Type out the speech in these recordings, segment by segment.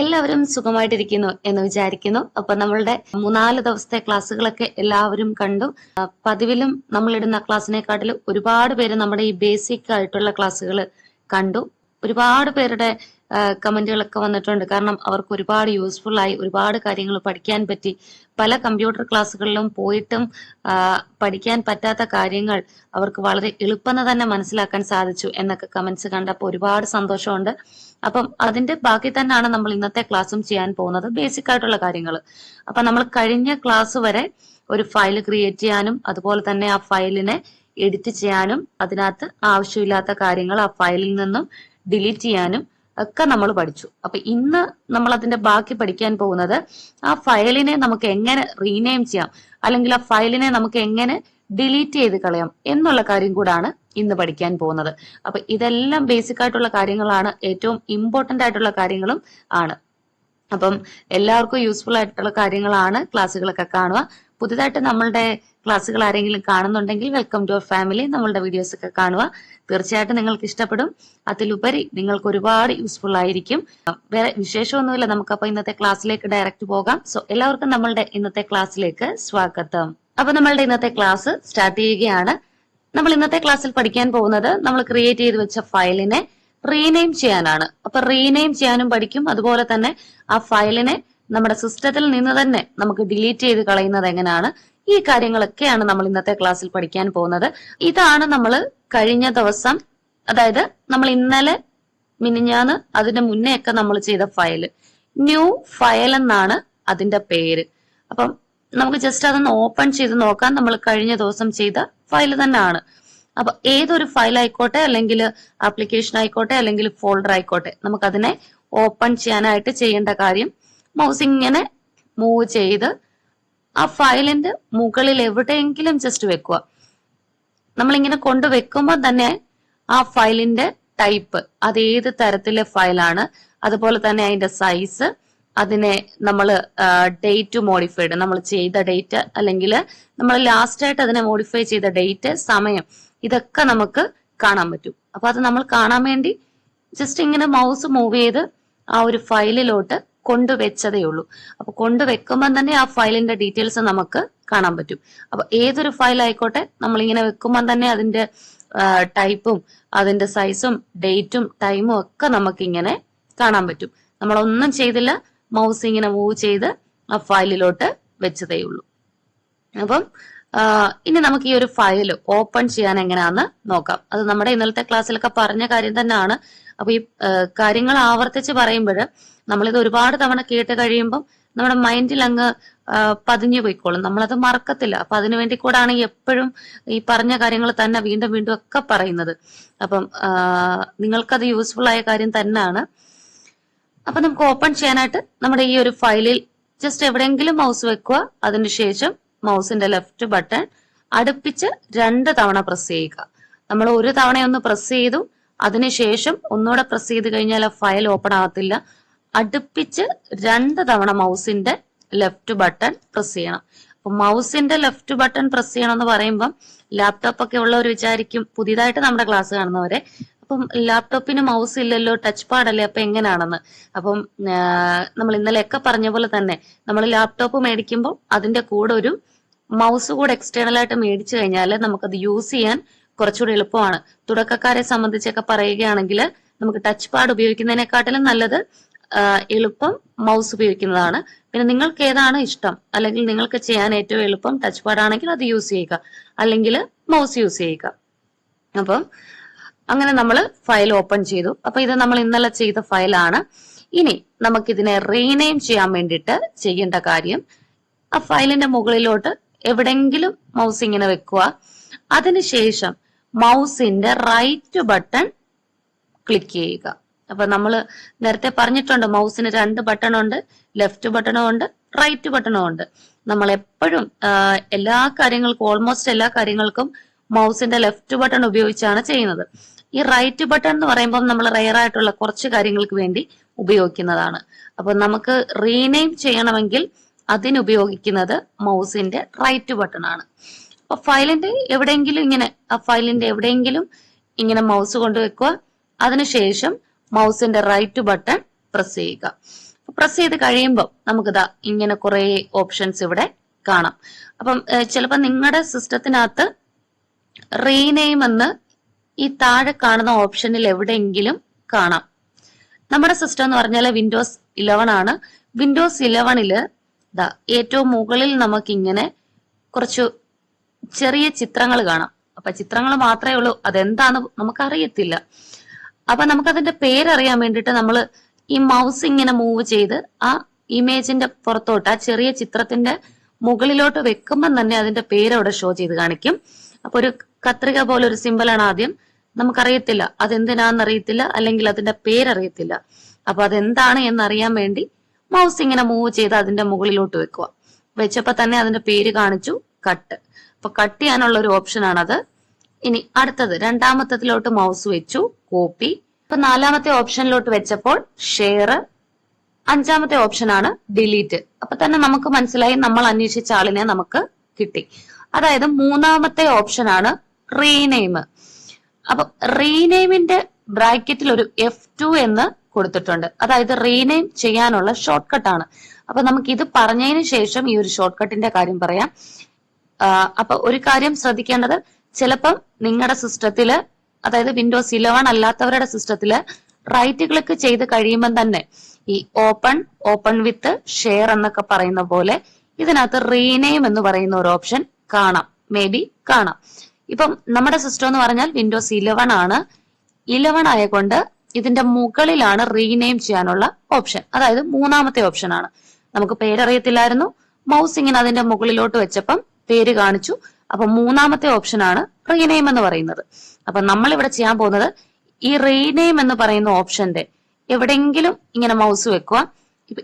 എല്ലാവരും സുഖമായിട്ടിരിക്കുന്നു എന്ന് വിചാരിക്കുന്നു. അപ്പൊ നമ്മളുടെ മൂന്നാൽ ദിവസത്തെ ക്ലാസ്സുകളൊക്കെ എല്ലാവരും കണ്ടു. പതിവിലും നമ്മളിടുന്ന ക്ലാസ്സിനെക്കാട്ടിലും ഒരുപാട് പേര് നമ്മുടെ ഈ ബേസിക് ആയിട്ടുള്ള ക്ലാസ്സുകൾ കണ്ടു. ഒരുപാട് പേരുടെ കമന്റുകളൊക്കെ വന്നിട്ടുണ്ട്. കാരണം അവർക്ക് ഒരുപാട് യൂസ്ഫുൾ ആയി ഒരുപാട് കാര്യങ്ങൾ പഠിക്കാൻ പറ്റി. പല കമ്പ്യൂട്ടർ ക്ലാസ്സുകളിലും പോയിട്ടും പഠിക്കാൻ പറ്റാത്ത കാര്യങ്ങൾ അവർക്ക് വളരെ എളുപ്പം തന്നെ മനസ്സിലാക്കാൻ സാധിച്ചു എന്നൊക്കെ കമന്റ്സ് കണ്ടപ്പോൾ ഒരുപാട് സന്തോഷമുണ്ട്. അപ്പം അതിന്റെ ബാക്കി തന്നെയാണ് നമ്മൾ ഇന്നത്തെ ക്ലാസ്സും ചെയ്യാൻ പോകുന്നത്. ബേസിക് ആയിട്ടുള്ള കാര്യങ്ങൾ. അപ്പൊ നമ്മൾ കഴിഞ്ഞ ക്ലാസ് വരെ ഒരു ഫയൽ ക്രിയേറ്റ് ചെയ്യാനും അതുപോലെ തന്നെ ആ ഫയലിനെ എഡിറ്റ് ചെയ്യാനും അതിനകത്ത് ആവശ്യമില്ലാത്ത കാര്യങ്ങൾ ആ ഫയലിൽ നിന്നും ഡിലീറ്റ് ചെയ്യാനും ഒക്കെ നമ്മൾ പഠിച്ചു. അപ്പൊ ഇന്ന് നമ്മൾ അതിന്റെ ബാക്കി പഠിക്കാൻ പോകുന്നത് ആ ഫയലിനെ നമുക്ക് എങ്ങനെ റീനെയിം ചെയ്യാം? അല്ലെങ്കിൽ ആ ഫയലിനെ നമുക്ക് എങ്ങനെ ഡിലീറ്റ് ചെയ്ത് കളയാം? എന്നുള്ള കാര്യം കൂടാണ് ഇന്ന് പഠിക്കാൻ പോകുന്നത്. അപ്പൊ ഇതെല്ലാം ബേസിക് ആയിട്ടുള്ള കാര്യങ്ങളാണ്. ഏറ്റവും ഇമ്പോർട്ടന്റ് ആയിട്ടുള്ള കാര്യങ്ങളും ആണ്. അപ്പം എല്ലാവർക്കും യൂസ്ഫുൾ ആയിട്ടുള്ള കാര്യങ്ങളാണ് ക്ലാസ്സുകളൊക്കെ കാണുക. പുതുതായിട്ട് നമ്മളുടെ ക്ലാസ്സുകൾ ആരെങ്കിലും കാണുന്നുണ്ടെങ്കിൽ വെൽക്കം ടു ഫാമിലി നമ്മളുടെ വീഡിയോസ് ഒക്കെ കാണുക. തീർച്ചയായിട്ടും നിങ്ങൾക്ക് ഇഷ്ടപ്പെടും. അതിലുപരി നിങ്ങൾക്ക് ഒരുപാട് യൂസ്ഫുൾ ആയിരിക്കും. വേറെ വിശേഷമൊന്നുമില്ല. നമുക്കപ്പോൾ ഇന്നത്തെ ക്ലാസ്സിലേക്ക് ഡയറക്റ്റ് പോകാം. സോ എല്ലാവർക്കും നമ്മളുടെ ഇന്നത്തെ ക്ലാസ്സിലേക്ക് സ്വാഗതം. അപ്പൊ നമ്മളുടെ ഇന്നത്തെ ക്ലാസ് സ്റ്റാർട്ട് ചെയ്യുകയാണ്. നമ്മൾ ഇന്നത്തെ ക്ലാസ്സിൽ പഠിക്കാൻ പോകുന്നത് നമ്മൾ ക്രിയേറ്റ് ചെയ്ത് വെച്ച ഫയലിനെ റീനെയിം ചെയ്യാനാണ്. അപ്പൊ റീനെയിം ചെയ്യാനും പഠിക്കും. അതുപോലെ തന്നെ ആ ഫയലിനെ നമ്മുടെ സിസ്റ്റത്തിൽ നിന്ന് തന്നെ നമുക്ക് ഡിലീറ്റ് ചെയ്ത് കളയുന്നത് എങ്ങനെയാണ്? ഈ കാര്യങ്ങളൊക്കെയാണ് നമ്മൾ ഇന്നത്തെ ക്ലാസ്സിൽ പഠിക്കാൻ പോകുന്നത്. ഇതാണ് നമ്മൾ കഴിഞ്ഞ ദിവസം അതായത് നമ്മൾ ഇന്നലെ മിനിഞ്ഞാന്ന് അതിന്റെ മുന്നേ ഒക്കെ നമ്മൾ ചെയ്ത ഫയൽ ന്യൂ ഫയൽ എന്നാണ് അതിന്റെ പേര്. അപ്പം നമുക്ക് ജസ്റ്റ് അതൊന്ന് ഓപ്പൺ ചെയ്ത് നോക്കാൻ നമ്മൾ കഴിഞ്ഞ ദിവസം ചെയ്ത ഫയൽ തന്നെയാണ്. അപ്പൊ ഏതൊരു ഫയൽ ആയിക്കോട്ടെ അല്ലെങ്കിൽ ആപ്ലിക്കേഷൻ ആയിക്കോട്ടെ അല്ലെങ്കിൽ ഫോൾഡർ ആയിക്കോട്ടെ നമുക്കതിനെ ഓപ്പൺ ചെയ്യാനായിട്ട് ചെയ്യേണ്ട കാര്യം മൗസ് ഇങ്ങനെ മൂവ് ചെയ്ത് ആ ഫയലിന്റെ മുകളിൽ എവിടെയെങ്കിലും ജസ്റ്റ് വെക്കുക. നമ്മളിങ്ങനെ കൊണ്ട് വെക്കുമ്പോൾ തന്നെ ആ ഫയലിന്റെ ടൈപ്പ് അത് ഏത് തരത്തിലെ ഫയലാണ് അതുപോലെ തന്നെ അതിന്റെ സൈസ് അതിനെ നമ്മൾ ഡേറ്റ് മോഡിഫൈഡ് നമ്മൾ ചെയ്ത ഡേറ്റ് അല്ലെങ്കിൽ നമ്മൾ ലാസ്റ്റ് ആയിട്ട് അതിനെ മോഡിഫൈ ചെയ്ത ഡേറ്റ് സമയം ഇതൊക്കെ നമുക്ക് കാണാൻ പറ്റും. അപ്പൊ അത് നമ്മൾ കാണാൻ വേണ്ടി ജസ്റ്റ് ഇങ്ങനെ മൗസ് മൂവ് ചെയ്ത് ആ ഒരു ഫയലിലോട്ട് കൊണ്ടുവച്ചതേ ഉള്ളൂ. അപ്പൊ കൊണ്ടുവെക്കുമ്പോൾ തന്നെ ആ ഫയലിന്റെ ഡീറ്റെയിൽസ് നമുക്ക് കാണാൻ പറ്റും. അപ്പൊ ഏതൊരു ഫയൽ ആയിക്കോട്ടെ നമ്മൾ ഇങ്ങനെ വെക്കുമ്പോൾ തന്നെ അതിന്റെ ടൈപ്പും അതിന്റെ സൈസും ഡേറ്റും ടൈമും ഒക്കെ നമുക്ക് ഇങ്ങനെ കാണാൻ പറ്റും. നമ്മൾ ഒന്നും ചെയ്തില്ല മൗസ് ഇങ്ങനെ മൂവ് ചെയ്ത് ആ ഫയലിലോട്ട് വെച്ചതേ ഉള്ളൂ. അപ്പം ഇനി നമുക്ക് ഈ ഒരു ഫയൽ ഓപ്പൺ ചെയ്യാൻ എങ്ങനെയാന്ന് നോക്കാം. അത് നമ്മുടെ ഇന്നലത്തെ ക്ലാസ്സിലൊക്കെ പറഞ്ഞ കാര്യം തന്നെയാണ്. അപ്പൊ ഈ കാര്യങ്ങൾ ആവർത്തിച്ച് പറയുമ്പോൾ നമ്മളിത് ഒരുപാട് തവണ കേട്ട് കഴിയുമ്പം നമ്മുടെ മൈൻഡിൽ അങ്ങ് പതിഞ്ഞു പോയിക്കോളും. നമ്മളത് മറക്കത്തില്ല. അപ്പൊ അതിനു വേണ്ടി കൂടാണ് എപ്പോഴും ഈ പറഞ്ഞ കാര്യങ്ങൾ തന്നെ വീണ്ടും വീണ്ടും ഒക്കെ പറയുന്നത്. അപ്പം നിങ്ങൾക്കത് യൂസ്ഫുൾ ആയ കാര്യം തന്നെയാണ്. അപ്പൊ നമുക്ക് ഓപ്പൺ ചെയ്യാനായിട്ട് നമ്മുടെ ഈ ഒരു ഫയലിൽ ജസ്റ്റ് എവിടെയെങ്കിലും മൗസ് വെക്കുക. അതിനുശേഷം മൗസിന്റെ ലെഫ്റ്റ് ബട്ടൺ അടുപ്പിച്ച് രണ്ട് തവണ പ്രസ് ചെയ്യുക. നമ്മൾ ഒരു തവണ ഒന്ന് പ്രസ് ചെയ്തു. അതിനുശേഷം ഒന്നുകൂടെ പ്രസ് ചെയ്ത് കഴിഞ്ഞാൽ ഫയൽ ഓപ്പൺ ആകത്തില്ല. അടുപ്പിച്ച് രണ്ട് തവണ മൗസിന്റെ ലെഫ്റ്റ് ബട്ടൺ പ്രസ് ചെയ്യണം. അപ്പൊ മൗസിന്റെ ലെഫ്റ്റ് ബട്ടൺ പ്രസ് ചെയ്യണം എന്ന് പറയുമ്പം ലാപ്ടോപ്പ് ഒക്കെ ഉള്ളവർ വിചാരിക്കും പുതിയതായിട്ട് നമ്മുടെ ക്ലാസ് കാണുന്നവരെ അപ്പം ലാപ്ടോപ്പിന് മൗസ് ഇല്ലല്ലോ ടച്ച് പാഡല്ലേ അപ്പൊ എങ്ങനെയാണെന്ന് അപ്പം നമ്മൾ ഇന്നലെയൊക്കെ പറഞ്ഞ പോലെ തന്നെ നമ്മൾ ലാപ്ടോപ്പ് മേടിക്കുമ്പോൾ അതിന്റെ കൂടെ ഒരു മൗസ് കൂടെ എക്സ്റ്റേണൽ ആയിട്ട് മേടിച്ചു കഴിഞ്ഞാൽ നമുക്കത് യൂസ് ചെയ്യാൻ കുറച്ചുകൂടി എളുപ്പമാണ്. തുടക്കക്കാരെ സംബന്ധിച്ചൊക്കെ പറയുകയാണെങ്കിൽ നമുക്ക് ടച്ച് പാഡ് ഉപയോഗിക്കുന്നതിനെക്കാട്ടിലും നല്ലത് എളുപ്പം മൗസ് ഉപയോഗിക്കുന്നതാണ്. പിന്നെ നിങ്ങൾക്ക് ഏതാണ് ഇഷ്ടം? അല്ലെങ്കിൽ നിങ്ങൾക്ക് ചെയ്യാൻ ഏറ്റവും എളുപ്പം ടച്ച് പാഡ് ആണെങ്കിൽ അത് യൂസ് ചെയ്യുക. അല്ലെങ്കിൽ മൗസ് യൂസ് ചെയ്യുക. അപ്പം അങ്ങനെ നമ്മൾ ഫയൽ ഓപ്പൺ ചെയ്തു. അപ്പൊ ഇത് നമ്മൾ ഇന്നലെ ചെയ്ത ഫയലാണ് ഇനി നമുക്കിതിനെ റീനെയിം ചെയ്യാൻ വേണ്ടിയിട്ട് ചെയ്യേണ്ട കാര്യം ആ ഫയലിന്റെ മുകളിലോട്ട് എവിടെങ്കിലും മൗസ് ഇങ്ങനെ വെക്കുക. അതിനുശേഷം മൗസിന്റെ റൈറ്റ് ബട്ടൺ ക്ലിക്ക് ചെയ്യുക. അപ്പൊ നമ്മൾ നേരത്തെ പറഞ്ഞിട്ടുണ്ട് മൗസിന് രണ്ട് ബട്ടണുണ്ട് ലെഫ്റ്റ് ബട്ടണും ഉണ്ട് റൈറ്റ് ബട്ടണും ഉണ്ട്. നമ്മൾ എപ്പോഴും എല്ലാ കാര്യങ്ങൾക്കും ഓൾമോസ്റ്റ് എല്ലാ കാര്യങ്ങൾക്കും മൗസിന്റെ ലെഫ്റ്റ് ബട്ടൺ ഉപയോഗിച്ചാണ് ചെയ്യുന്നത്. ഈ റൈറ്റ് ബട്ടൺ എന്ന് പറയുമ്പോൾ നമ്മൾ റയർ ആയിട്ടുള്ള കുറച്ച് കാര്യങ്ങൾക്ക് വേണ്ടി ഉപയോഗിക്കുന്നതാണ്. അപ്പൊ നമുക്ക് റീനെയിം ചെയ്യണമെങ്കിൽ അതിനുപയോഗിക്കുന്നത് മൗസിന്റെ റൈറ്റ് ബട്ടൺ ആണ്. അപ്പൊ ഫയലിന്റെ എവിടെയെങ്കിലും ഇങ്ങനെ ആ ഫയലിന്റെ എവിടെയെങ്കിലും ഇങ്ങനെ മൗസ് കൊണ്ടുവെക്കുക അതിനുശേഷം മൗസിന്റെ റൈറ്റ് ബട്ടൺ പ്രസ് ചെയ്യുക. പ്രസ് ചെയ്ത് കഴിയുമ്പോൾ നമുക്കിതാ ഇങ്ങനെ കുറെ ഓപ്ഷൻസ് ഇവിടെ കാണാം. അപ്പം ചിലപ്പോൾ നിങ്ങളുടെ സിസ്റ്റത്തിനകത്ത് റീനെയിം എന്ന് ഈ താഴെ കാണുന്ന ഓപ്ഷനിൽ എവിടെയെങ്കിലും കാണാം. നമ്മുടെ സിസ്റ്റം എന്ന് പറഞ്ഞാൽ വിൻഡോസ് ഇലവൻ ആണ്. വിൻഡോസ് ഇലവണിൽ ദാ ഏറ്റവും മുകളിൽ നമുക്ക് ഇങ്ങനെ കുറച്ചു ചെറിയ ചിത്രങ്ങൾ കാണാം. അപ്പൊ ചിത്രങ്ങൾ മാത്രമേ ഉള്ളൂ. അതെന്താന്ന് നമുക്കറിയത്തില്ല. അപ്പൊ നമുക്കതിന്റെ പേരറിയാൻ വേണ്ടിയിട്ട് നമ്മൾ ഈ മൗസ് ഇങ്ങനെ മൂവ് ചെയ്ത് ആ ഇമേജിന്റെ പുറത്തോട്ട് ആ ചെറിയ ചിത്രത്തിന്റെ മുകളിലോട്ട് വെക്കുമ്പോൾ തന്നെ അതിന്റെ പേര് അവിടെ ഷോ ചെയ്ത് കാണിക്കും. അപ്പൊ ഒരു കത്രിക പോലെ ഒരു സിമ്പിളാണ് ആദ്യം. നമുക്കറിയത്തില്ല. അതെന്തിനാന്ന് അറിയത്തില്ല അല്ലെങ്കിൽ അതിന്റെ പേരറിയത്തില്ല. അപ്പൊ അതെന്താണ് എന്നറിയാൻ വേണ്ടി മൗസ് ഇങ്ങനെ മൂവ് ചെയ്ത് അതിന്റെ മുകളിലോട്ട് വെക്കുക. വെച്ചപ്പോ തന്നെ അതിന്റെ പേര് കാണിച്ചു കട്ട്. അപ്പൊ കട്ട് ചെയ്യാനുള്ള ഒരു ഓപ്ഷൻ ആണത് ഇനി അടുത്തത് രണ്ടാമത്തതിലോട്ട് മൗസ് വെച്ചു കോപ്പി. ഇപ്പൊ നാലാമത്തെ ഓപ്ഷനിലോട്ട് വെച്ചപ്പോൾ ഷെയർ അഞ്ചാമത്തെ ഓപ്ഷൻ ആണ് ഡിലീറ്റ്. അപ്പൊ തന്നെ നമുക്ക് മനസ്സിലായി നമ്മൾ അന്വേഷിച്ച ആളിനെ നമുക്ക് കിട്ടി. അതായത് മൂന്നാമത്തെ ഓപ്ഷൻ ആണ് റീനെയിം. അപ്പൊ റീനെയിമിന്റെ ബ്രാക്കറ്റിൽ ഒരു എഫ് ടു എന്ന് കൊടുത്തിട്ടുണ്ട്. അതായത് റീനെയിം ചെയ്യാനുള്ള ഷോർട്ട് ആണ്. അപ്പൊ നമുക്ക് ഇത് പറഞ്ഞതിന് ശേഷം ഈ ഒരു ഷോർട്ട് കട്ടിന്റെ കാര്യം പറയാം. അപ്പൊ ഒരു കാര്യം ശ്രദ്ധിക്കേണ്ടത് ചിലപ്പം നിങ്ങളുടെ സിസ്റ്റത്തിൽ അതായത് വിൻഡോസ് ഇലവൺ അല്ലാത്തവരുടെ സിസ്റ്റത്തിൽ റൈറ്റ് ക്ലിക്ക് ചെയ്ത് കഴിയുമ്പോൾ തന്നെ ഈ ഓപ്പൺ ഓപ്പൺ വിത്ത് ഷെയർ എന്നൊക്കെ പറയുന്ന പോലെ ഇതിനകത്ത് റീനെയിം എന്ന് പറയുന്ന ഒരു ഓപ്ഷൻ കാണാം. മേ ബി കാണാം. ഇപ്പം നമ്മുടെ സിസ്റ്റം എന്ന് പറഞ്ഞാൽ വിൻഡോസ് ഇലവൺ ആണ്. ഇലവൺ ആയതുകൊണ്ട് ഇതിന്റെ മുകളിലാണ് റീനെയിം ചെയ്യാനുള്ള ഓപ്ഷൻ അതായത് മൂന്നാമത്തെ ഓപ്ഷൻ ആണ്. നമുക്ക് പേരറിയത്തില്ലായിരുന്നു. മൗസ് ഇങ്ങനെ അതിന്റെ മുകളിലോട്ട് വെച്ചപ്പം പേര് കാണിച്ചു. അപ്പൊ മൂന്നാമത്തെ ഓപ്ഷൻ ആണ് റീനെയിം എന്ന് പറയുന്നത്. അപ്പൊ നമ്മൾ ഇവിടെ ചെയ്യാൻ പോകുന്നത് ഈ റീനെയിം എന്ന് പറയുന്ന ഓപ്ഷന്റെ എവിടെയെങ്കിലും ഇങ്ങനെ മൗസ് വെക്കുക.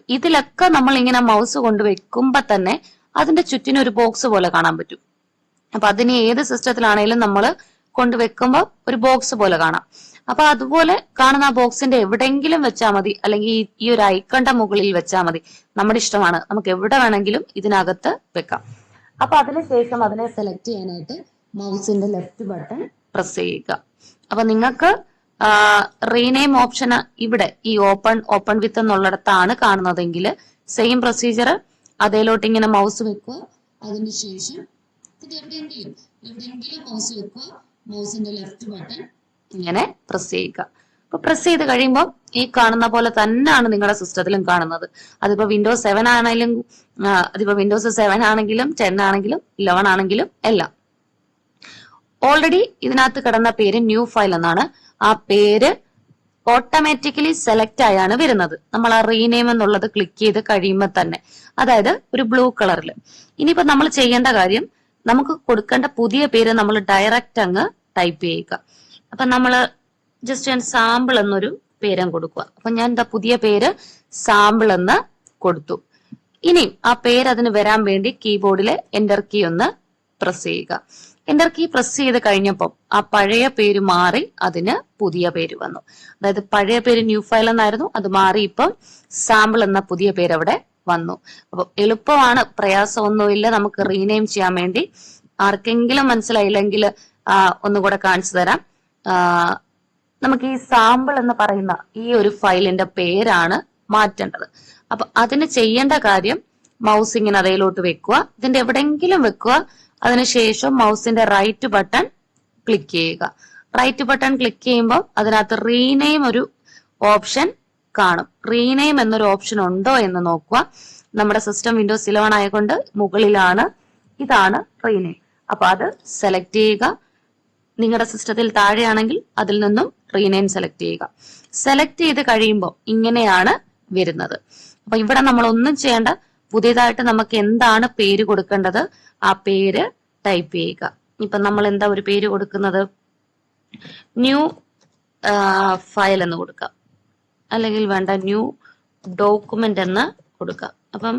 ഇതിലൊക്കെ നമ്മൾ ഇങ്ങനെ മൗസ് കൊണ്ട് വെക്കുമ്പോ തന്നെ അതിന്റെ ചുറ്റിന് ഒരു ബോക്സ് പോലെ കാണാൻ പറ്റും. അപ്പൊ അതിന് ഏത് സിസ്റ്റത്തിലാണെങ്കിലും നമ്മൾ കൊണ്ടുവെക്കുമ്പോൾ ഒരു ബോക്സ് പോലെ കാണാം. അപ്പൊ അതുപോലെ കാണുന്ന ആ ബോക്സിന്റെ എവിടെയെങ്കിലും വെച്ചാൽ മതി. അല്ലെങ്കിൽ ഈ- ഒരു ഐക്കണ്ട മുകളിൽ വെച്ചാൽ മതി. നമ്മുടെ ഇഷ്ടമാണ്. നമുക്ക് എവിടെ വേണമെങ്കിലും ഇതിനകത്ത് വെക്കാം. അപ്പൊ അതിനുശേഷം അതിനെ സെലക്ട് ചെയ്യാനായിട്ട് മൗസിന്റെ ലെഫ്റ്റ് ബട്ടൺ പ്രസ് ചെയ്യുക. അപ്പൊ നിങ്ങൾക്ക് റീനെയിം ഓപ്ഷൻ ഇവിടെ ഈ ഓപ്പൺ ഓപ്പൺ വിത്ത് എന്നുള്ളിടത്താണ് കാണുന്നതെങ്കിൽ സെയിം പ്രൊസീജിയർ അതേലോട്ട് ഇങ്ങനെ മൗസ് വെക്കുക. അതിനുശേഷം മൗസ് മൗസിന്റെ ബട്ടൺ ഇങ്ങനെ പ്രസ് ചെയ്യുക. അപ്പൊ പ്രസ് ചെയ്ത് കഴിയുമ്പോൾ ഈ കാണുന്ന പോലെ തന്നെയാണ് നിങ്ങളുടെ സിസ്റ്റത്തിലും കാണുന്നത്. അതിപ്പോ വിൻഡോസ് സെവൻ ആണെങ്കിലും അതിപ്പോ വിൻഡോസ് സെവൻ ആണെങ്കിലും ടെൻ ആണെങ്കിലും ഇലവൻ ആണെങ്കിലും എല്ലാം. ഓൾറെഡി ഇതിനകത്ത് കിടന്ന പേര് ന്യൂ ഫയൽ എന്നാണ്. ആ പേര് ഓട്ടോമാറ്റിക്കലി സെലക്ട് ആയാണ് വരുന്നത്. നമ്മൾ ആ റീനെയിം എന്നുള്ളത് ക്ലിക്ക് ചെയ്ത് കഴിയുമ്പോൾ തന്നെ. അതായത് ഒരു ബ്ലൂ കളറിൽ ഇനിയിപ്പോ നമ്മൾ ചെയ്യേണ്ട കാര്യം നമുക്ക് കൊടുക്കേണ്ട പുതിയ പേര് നമ്മൾ ഡയറക്റ്റ് അങ്ങ് ടൈപ്പ് ചെയ്യുക. അപ്പൊ നമ്മൾ ജസ്റ്റ് ഞാൻ സാമ്പിൾ എന്നൊരു പേരും കൊടുക്കുക. അപ്പൊ ഞാൻ എന്താ പുതിയ പേര് സാമ്പിൾ എന്ന് കൊടുത്തു. ഇനി ആ പേര് അതിന് വരാൻ വേണ്ടി കീബോർഡിലെ എന്റർ കീ ഒന്ന് പ്രസ് ചെയ്യുക. എന്റർ കീ പ്രസ് ചെയ്ത് കഴിഞ്ഞപ്പം ആ പഴയ പേര് മാറി അതിന് പുതിയ പേര് വന്നു. അതായത് പഴയ പേര് ന്യൂ ഫയൽ എന്നായിരുന്നു അത് മാറി ഇപ്പം സാമ്പിൾ എന്ന പുതിയ പേര് അവിടെ വന്നു. അപ്പൊ എളുപ്പമാണ് പ്രയാസമൊന്നുമില്ല നമുക്ക് റീനെയിം ചെയ്യാൻ വേണ്ടി. ആർക്കെങ്കിലും മനസ്സിലായില്ലെങ്കിൽ ഒന്നുകൂടെ കാണിച്ചു തരാം. നമുക്ക് ഈ സാമ്പിൾ എന്ന് പറയുന്ന ഈ ഒരു ഫയലിന്റെ പേരാണ് മാറ്റേണ്ടത്. അപ്പൊ അതിന് ചെയ്യേണ്ട കാര്യം മൗസ് ഇങ്ങനെ അതയിലോട്ട് വെക്കുക. ഇതിന്റെ എവിടെയെങ്കിലും വെക്കുക. അതിനുശേഷം മൗസിന്റെ റൈറ്റ് ബട്ടൺ ക്ലിക്ക് ചെയ്യുക. റൈറ്റ് ബട്ടൺ ക്ലിക്ക് ചെയ്യുമ്പോൾ അതിനകത്ത് റീനെയിം ഒരു ഓപ്ഷൻ കാണും. റീനെയിം എന്നൊരു ഓപ്ഷൻ ഉണ്ടോ എന്ന് നോക്കുക. നമ്മുടെ സിസ്റ്റം വിൻഡോസ് ഇലവൺ ആയതുകൊണ്ട് മുകളിലാണ് ഇതാണ് റീനെയിം അപ്പൊ അത് സെലക്ട് ചെയ്യുക. നിങ്ങളുടെ സിസ്റ്റത്തിൽ താഴെയാണെങ്കിൽ അതിൽ നിന്നും റീനെയിം സെലക്ട് ചെയ്യുക. സെലക്ട് ചെയ്ത് കഴിയുമ്പോൾ ഇങ്ങനെയാണ് വരുന്നത്. അപ്പൊ ഇവിടെ നമ്മൾ ഒന്നും ചെയ്യേണ്ട പുതിയതായിട്ട് നമുക്ക് എന്താണ് പേര് കൊടുക്കേണ്ടത് ആ പേര് ടൈപ്പ് ചെയ്യുക. ഇപ്പൊ നമ്മൾ എന്താ ഒരു പേര് കൊടുക്കുന്നത്? ന്യൂ ഫയൽ എന്ന് കൊടുക്കാം അല്ലെങ്കിൽ വേണ്ട ന്യൂ ഡോക്യുമെന്റ് എന്ന് കൊടുക്കാം അപ്പം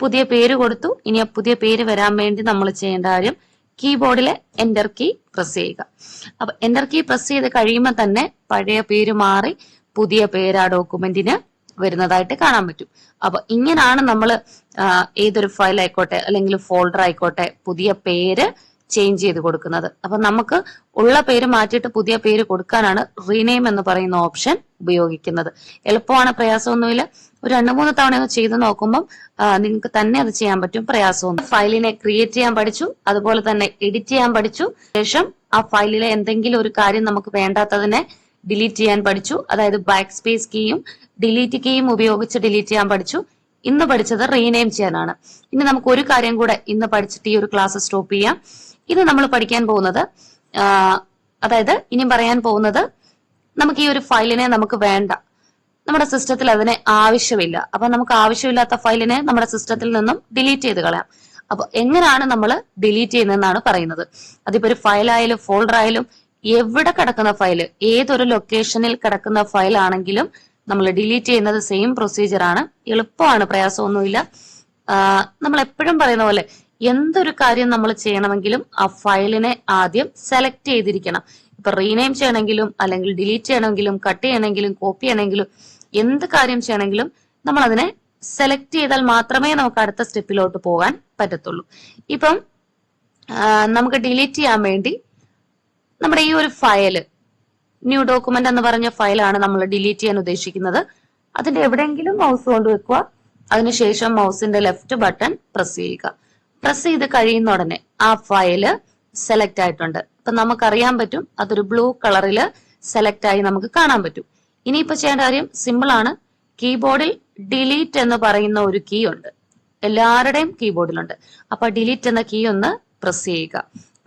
പുതിയ പേര് കൊടുത്തു. ഇനി ആ പുതിയ പേര് വരാൻ വേണ്ടി നമ്മൾ ചെയ്യേണ്ട കാര്യം കീബോർഡിലെ എന്റർ കീ പ്രസ് ചെയ്യുക. അപ്പൊ എന്റർ കീ പ്രസ് ചെയ്ത് കഴിയുമ്പോൾ തന്നെ പഴയ പേര് മാറി പുതിയ പേര് ആ ഡോക്യുമെന്റിന് വരുന്നതായിട്ട് കാണാൻ പറ്റും. അപ്പൊ ഇങ്ങനാണ് നമ്മൾ ഏതൊരു ഫയൽ ആയിക്കോട്ടെ അല്ലെങ്കിൽ ഫോൾഡർ ആയിക്കോട്ടെ പുതിയ പേര് ചേഞ്ച് ചെയ്ത് കൊടുക്കുന്നത്. അപ്പൊ നമുക്ക് ഉള്ള പേര് മാറ്റിയിട്ട് പുതിയ പേര് കൊടുക്കാനാണ് റീനെയിം എന്ന് പറയുന്ന ഓപ്ഷൻ ഉപയോഗിക്കുന്നത്. എളുപ്പമാണ് പ്രയാസമൊന്നുമില്ല. ഒരു രണ്ട് മൂന്ന് തവണ ചെയ്ത് നോക്കുമ്പോൾ നിങ്ങൾക്ക് തന്നെ അത് ചെയ്യാൻ പറ്റും പ്രയാസമൊന്നും. ഫയലിനെ ക്രിയേറ്റ് ചെയ്യാൻ പഠിച്ചു അതുപോലെ തന്നെ എഡിറ്റ് ചെയ്യാൻ പഠിച്ചു. ശേഷം ആ ഫയലിലെ എന്തെങ്കിലും ഒരു കാര്യം നമുക്ക് വേണ്ടാത്തതിനെ ഡിലീറ്റ് ചെയ്യാൻ പഠിച്ചു. അതായത് ബാക്ക് സ്പേസ് കീയും ഡിലീറ്റ് കീയും ഉപയോഗിച്ച് ഡിലീറ്റ് ചെയ്യാൻ പഠിച്ചു. ഇന്ന് പഠിച്ചത് റീനെയിം ചെയ്യാനാണ്. ഇനി നമുക്ക് ഒരു കാര്യം കൂടെ ഇന്ന് പഠിച്ചിട്ട് ഈ ഒരു ക്ലാസ് സ്റ്റോപ്പ് ചെയ്യാം. ഇത് നമ്മൾ പഠിക്കാൻ പോകുന്നത് അതായത് ഇനി പറയാൻ പോകുന്നത് നമുക്ക് ഈ ഒരു ഫയലിനെ നമുക്ക് വേണ്ട. നമ്മുടെ സിസ്റ്റത്തിൽ അതിനെ ആവശ്യമില്ല. അപ്പൊ നമുക്ക് ആവശ്യമില്ലാത്ത ഫയലിനെ നമ്മുടെ സിസ്റ്റത്തിൽ നിന്നും ഡിലീറ്റ് ചെയ്ത് കളയാം. അപ്പൊ എങ്ങനെയാണ് നമ്മൾ ഡിലീറ്റ് ചെയ്യുന്നതെന്നാണ് പറയുന്നത്. അതിപ്പോ ഒരു ഫയലായാലും ഫോൾഡർ ആയാലും എവിടെ കിടക്കുന്ന ഫയൽ ഏതൊരു ലൊക്കേഷനിൽ കിടക്കുന്ന ഫയൽ ആണെങ്കിലും നമ്മൾ ഡിലീറ്റ് ചെയ്യുന്നത് സെയിം പ്രൊസീജിയർ ആണ്. എളുപ്പമാണ് പ്രയാസമൊന്നുമില്ല. നമ്മൾ എപ്പോഴും പറയുന്ന പോലെ എന്തൊരു കാര്യം നമ്മൾ ചെയ്യണമെങ്കിലും ആ ഫയലിനെ ആദ്യം സെലക്ട് ചെയ്തിരിക്കണം. ഇപ്പൊ റീനെയിം ചെയ്യണമെങ്കിലും അല്ലെങ്കിൽ ഡിലീറ്റ് ചെയ്യണമെങ്കിലും കട്ട് ചെയ്യണമെങ്കിലും കോപ്പി ചെയ്യണമെങ്കിലും എന്ത് കാര്യം ചെയ്യണമെങ്കിലും നമ്മൾ അതിനെ സെലക്ട് ചെയ്താൽ മാത്രമേ നമുക്ക് അടുത്ത സ്റ്റെപ്പിലോട്ട് പോകാൻ പറ്റത്തുള്ളൂ. ഇപ്പം നമുക്ക് ഡിലീറ്റ് ചെയ്യാൻ വേണ്ടി നമ്മുടെ ഈ ഒരു ഫയൽ ന്യൂ ഡോക്യുമെന്റ് എന്ന് പറഞ്ഞ ഫയലാണ് നമ്മൾ ഡിലീറ്റ് ചെയ്യാൻ ഉദ്ദേശിക്കുന്നത്. അതിന്റെ എവിടെയെങ്കിലും മൗസ് കൊണ്ട് വെക്കുക. അതിനുശേഷം മൗസിന്റെ ലെഫ്റ്റ് ബട്ടൺ പ്രസ് ചെയ്യുക. പ്രസ് ചെയ്ത് കഴിയുന്ന ഉടനെ ആ ഫയൽ സെലക്ട് ആയിട്ടുണ്ട്. അപ്പൊ നമുക്കറിയാൻ പറ്റും അതൊരു ബ്ലൂ കളറിൽ സെലക്ട് ആയി നമുക്ക് കാണാൻ പറ്റും. ഇനിയിപ്പോ ചെയ്യേണ്ട കാര്യം സിമ്പിൾ ആണ്. കീബോർഡിൽ ഡിലീറ്റ് എന്ന് പറയുന്ന ഒരു കീ ഉണ്ട്. എല്ലാവരുടെയും കീബോർഡിലുണ്ട്. അപ്പൊ ഡിലീറ്റ് എന്ന കീ ഒന്ന് പ്രസ് ചെയ്യുക.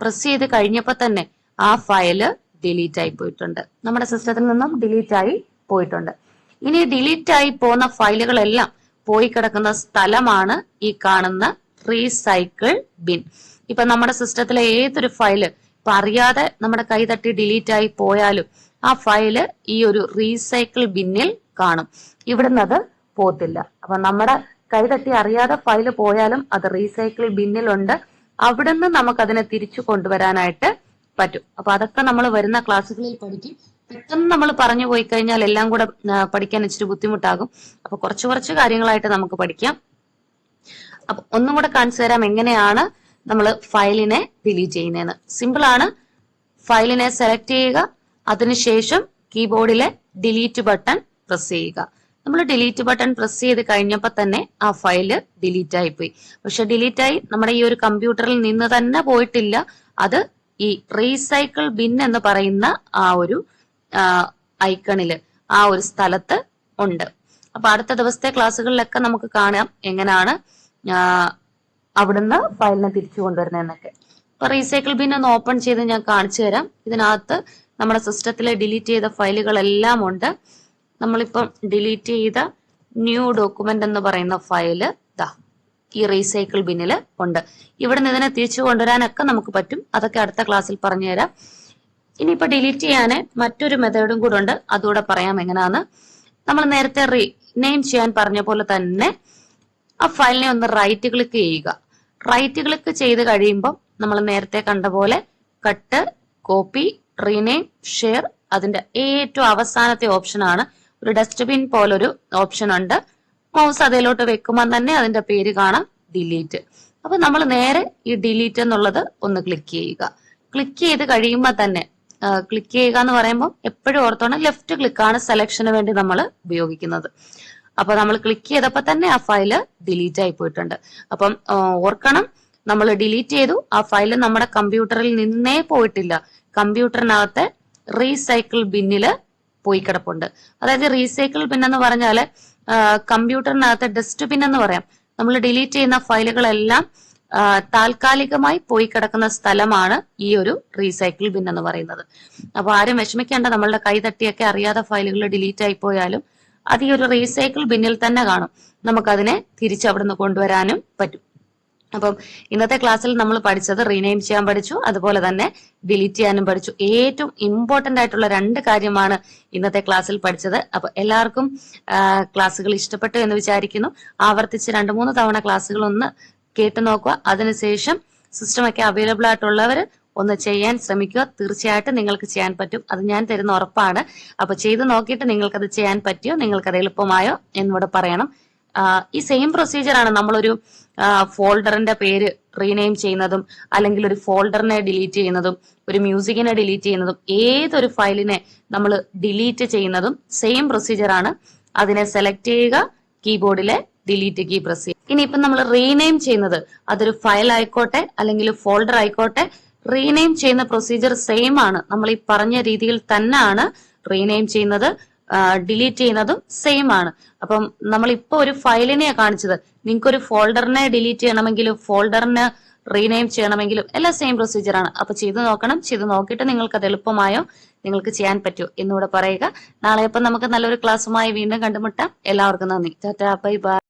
പ്രസ് ചെയ്ത് കഴിഞ്ഞപ്പോൾ തന്നെ ആ ഫയൽ ഡിലീറ്റ് ആയി പോയിട്ടുണ്ട്. നമ്മുടെ സിസ്റ്റത്തിൽ നിന്നും ഡിലീറ്റ് ആയി പോയിട്ടുണ്ട്. ഇനി ഡിലീറ്റ് ആയി പോകുന്ന ഫയലുകളെല്ലാം പോയി കിടക്കുന്ന സ്ഥലമാണ് ഈ കാണുന്ന റീസൈക്കിൾ ബിൻ ഇപ്പൊ നമ്മുടെ സിസ്റ്റത്തിലെ ഏതൊരു ഫയൽ ഇപ്പൊ അറിയാതെ നമ്മുടെ കൈ തട്ടി ഡിലീറ്റ് ആയി പോയാലും ആ ഫയൽ ഈ ഒരു റീസൈക്കിൾ ബിന്നിൽ കാണും. ഇവിടുന്ന് അത് പോത്തില്ല. അപ്പൊ നമ്മുടെ കൈ തട്ടി അറിയാതെ ഫയൽ പോയാലും അത് റീസൈക്കിൾ ബിന്നിലുണ്ട് അവിടുന്ന് നമുക്ക് അതിനെ തിരിച്ചു കൊണ്ടുവരാനായിട്ട് പറ്റും. അപ്പൊ അതൊക്കെ നമ്മൾ വരുന്ന ക്ലാസ്സുകളിൽ പഠിക്കും. പെട്ടെന്ന് നമ്മൾ പറഞ്ഞു പോയി കഴിഞ്ഞാൽ എല്ലാം കൂടെ പഠിക്കാൻ ഇച്ചിരി ബുദ്ധിമുട്ടാകും. അപ്പൊ കുറച്ച് കുറച്ച് കാര്യങ്ങളായിട്ട് നമുക്ക് പഠിക്കാം. അപ്പൊ ഒന്നും കൂടെ കാണിച്ചു തരാം എങ്ങനെയാണ് നമ്മൾ ഫയലിനെ ഡിലീറ്റ് ചെയ്യുന്നതെന്ന്. സിമ്പിൾ ആണ്. ഫയലിനെ സെലക്ട് ചെയ്യുക. അതിനുശേഷം കീബോർഡിലെ ഡിലീറ്റ് ബട്ടൺ പ്രസ് ചെയ്യുക. നമ്മൾ ഡിലീറ്റ് ബട്ടൺ പ്രസ് ചെയ്ത് കഴിഞ്ഞപ്പോൾ തന്നെ ആ ഫയൽ ഡിലീറ്റ് ആയി പോയി പക്ഷെ ഡിലീറ്റ് ആയി. നമ്മുടെ ഈ ഒരു കമ്പ്യൂട്ടറിൽ നിന്ന് തന്നെ പോയിട്ടില്ല. അത് ഈ റീസൈക്കിൾ ബിൻ എന്ന് പറയുന്ന ആ ഒരു ഐക്കണിൽ ആ ഒരു സ്ഥലത്ത് ഉണ്ട്. അപ്പൊ അടുത്ത ദിവസത്തെ ക്ലാസ്സുകളിലൊക്കെ നമുക്ക് കാണാം എങ്ങനെയാണ് അവിടുന്ന് ഫയലിനെ തിരിച്ചു കൊണ്ടുവരുന്നതെന്നൊക്കെ. ഇപ്പൊ റീസൈക്കിൾ ബിൻ ഒന്ന് ഓപ്പൺ ചെയ്ത് ഞാൻ കാണിച്ചു തരാം. ഇതിനകത്ത് നമ്മുടെ സിസ്റ്റത്തിലെ ഡിലീറ്റ് ചെയ്ത ഫയലുകളെല്ലാം ഉണ്ട്. നമ്മളിപ്പം ഡിലീറ്റ് ചെയ്ത ന്യൂ ഡോക്യുമെന്റ് എന്ന് പറയുന്ന ഫയൽ ഈ റീസൈക്കിൾ ബിന്നിൽ ഉണ്ട്. ഇവിടുന്ന് ഇതിനെ തിരിച്ചു കൊണ്ടുവരാനൊക്കെ നമുക്ക് പറ്റും. അതൊക്കെ അടുത്ത ക്ലാസ്സിൽ പറഞ്ഞുതരാം ഇനിയിപ്പോ ഡിലീറ്റ് ചെയ്യാൻ മറ്റൊരു മെത്തേഡും കൂടെ ഉണ്ട്. അതുകൂടെ പറയാം എങ്ങനെയാന്ന് നമ്മൾ നേരത്തെ റീ നെയിം ചെയ്യാൻ പറഞ്ഞ പോലെ തന്നെ ആ ഫയലിനെ ഒന്ന് റൈറ്റ് ക്ലിക്ക് ചെയ്യുക. റൈറ്റ് ക്ലിക്ക് ചെയ്ത് കഴിയുമ്പോൾ നമ്മൾ നേരത്തെ കണ്ട പോലെ കട്ട് കോപ്പി റീനെയിം ഷെയർ അതിന്റെ ഏറ്റവും അവസാനത്തെ ഓപ്ഷനാണ് ഒരു ഡസ്റ്റ്ബിൻ പോലൊരു ഓപ്ഷൻ ഉണ്ട്. മൗസ് അതിലോട്ട് വെക്കുമ്പോൾ തന്നെ അതിന്റെ പേര് കാണാം ഡിലീറ്റ് അപ്പൊ നമ്മൾ നേരെ ഈ ഡിലീറ്റ് എന്നുള്ളത് ഒന്ന് ക്ലിക്ക് ചെയ്യുക. ക്ലിക്ക് ചെയ്ത് കഴിയുമ്പോൾ തന്നെ ക്ലിക്ക് ചെയ്യുക എന്ന് പറയുമ്പോൾ എപ്പോഴും ഓർത്തോണം ലെഫ്റ്റ് ക്ലിക്കാണ് സെലക്ഷന് വേണ്ടി നമ്മൾ ഉപയോഗിക്കുന്നത്. അപ്പൊ നമ്മൾ ക്ലിക്ക് ചെയ്തപ്പോൾ തന്നെ ആ ഫയൽ ഡിലീറ്റ് ആയി പോയിട്ടുണ്ട്. അപ്പം ഓർക്കണം നമ്മൾ ഡിലീറ്റ് ചെയ്തു. ആ ഫയൽ നമ്മുടെ കമ്പ്യൂട്ടറിൽ നിന്നേ പോയിട്ടില്ല. കമ്പ്യൂട്ടറിനകത്തെ റീസൈക്കിൾ ബിന്നിൽ പോയി കിടപ്പുണ്ട്. അതായത് റീസൈക്കിൾ ബിൻ എന്ന് പറഞ്ഞാൽ ആ, ഡസ്റ്റ് ബിൻ എന്ന് പറയാം. നമ്മൾ ഡിലീറ്റ് ചെയ്യുന്ന ഫയലുകളെല്ലാം താൽക്കാലികമായി പോയി കിടക്കുന്ന സ്ഥലമാണ് ഈ ഒരു റീസൈക്കിൾ ബിൻ എന്ന് പറയുന്നത്. അപ്പൊ ആരും വിഷമിക്കേണ്ട നമ്മളുടെ കൈ തട്ടിയൊക്കെ അറിയാതെ ഫയലുകൾ ഡിലീറ്റ് ആയി പോയാലും അത് ഈ ഒരു റീസൈക്കിൾ ബിന്നിൽ തന്നെ കാണും. നമുക്കതിനെ തിരിച്ചവിടുന്ന് കൊണ്ടുവരാനും പറ്റും. അപ്പം ഇന്നത്തെ ക്ലാസ്സിൽ നമ്മൾ പഠിച്ചത് റീനെയിം ചെയ്യാൻ പഠിച്ചു അതുപോലെ തന്നെ ഡിലീറ്റ് ചെയ്യാനും പഠിച്ചു. ഏറ്റവും ഇമ്പോർട്ടന്റ് ആയിട്ടുള്ള രണ്ട് കാര്യമാണ് ഇന്നത്തെ ക്ലാസ്സിൽ പഠിച്ചത്. അപ്പൊ എല്ലാവർക്കും ക്ലാസ്സുകൾ ഇഷ്ടപ്പെട്ടു എന്ന് വിചാരിക്കുന്നു. ആവർത്തിച്ച് രണ്ട് മൂന്ന് തവണ ക്ലാസ്സുകൾ ഒന്ന് കേട്ടു നോക്കുക. അതിനുശേഷം സിസ്റ്റമൊക്കെ അവൈലബിൾ ആയിട്ടുള്ളവർ ഒന്ന് ചെയ്യാൻ ശ്രമിക്കുക. തീർച്ചയായിട്ടും നിങ്ങൾക്ക് ചെയ്യാൻ പറ്റും. അത് ഞാൻ തരുന്ന ഉറപ്പാണ്. അപ്പൊ ചെയ്ത് നോക്കിയിട്ട് നിങ്ങൾക്കത് ചെയ്യാൻ പറ്റിയോ നിങ്ങൾക്കത് എളുപ്പമായോ എന്നോട് പറയണം. ഈ സെയിം പ്രൊസീജിയർ ആണ് നമ്മളൊരു ഫോൾഡറിന്റെ പേര് റീനെയിം ചെയ്യുന്നതും അല്ലെങ്കിൽ ഒരു ഫോൾഡറിനെ ഡിലീറ്റ് ചെയ്യുന്നതും ഒരു മ്യൂസിക്കിനെ ഡിലീറ്റ് ചെയ്യുന്നതും ഏതൊരു ഫയലിനെ നമ്മൾ ഡിലീറ്റ് ചെയ്യുന്നതും സെയിം പ്രൊസീജിയർ ആണ്. അതിനെ സെലക്ട് ചെയ്യുക കീബോർഡിലെ ഡിലീറ്റ് കീ പ്രസ് ചെയ്യുക. ഇനി ഇനിയിപ്പം നമ്മൾ റീനെയിം ചെയ്യുന്നത് അതൊരു ഫയൽ ആയിക്കോട്ടെ അല്ലെങ്കിൽ ഫോൾഡർ ആയിക്കോട്ടെ റീനെയിം ചെയ്യുന്ന പ്രൊസീജിയർ സെയിം ആണ്. നമ്മൾ ഈ പറഞ്ഞ രീതിയിൽ തന്നെയാണ് റീനെയിം ചെയ്യുന്നത്. ഡിലീറ്റ് ചെയ്യുന്നതും സെയിം ആണ്. അപ്പം നമ്മൾ ഇപ്പൊ ഒരു ഫയലിനെയാണ് കാണിച്ചത്. നിങ്ങൾക്ക് ഒരു ഫോൾഡറിനെ ഡിലീറ്റ് ചെയ്യണമെങ്കിലും ഫോൾഡറിന് റീനെയിം ചെയ്യണമെങ്കിലും എല്ലാം സെയിം പ്രൊസീജിയർ ആണ്. അപ്പൊ ചെയ്തു നോക്കണം. ചെയ്തു നോക്കിയിട്ട് നിങ്ങൾക്ക് അത് എളുപ്പമായോ നിങ്ങൾക്ക് ചെയ്യാൻ പറ്റുമോ എന്നുകൂടെ പറയുക. നാളെ ഇപ്പം നമുക്ക് നല്ലൊരു ക്ലാസ്സുമായി വീണ്ടും കണ്ടുമുട്ടാം. എല്ലാവർക്കും നന്ദി. Tata bye bye.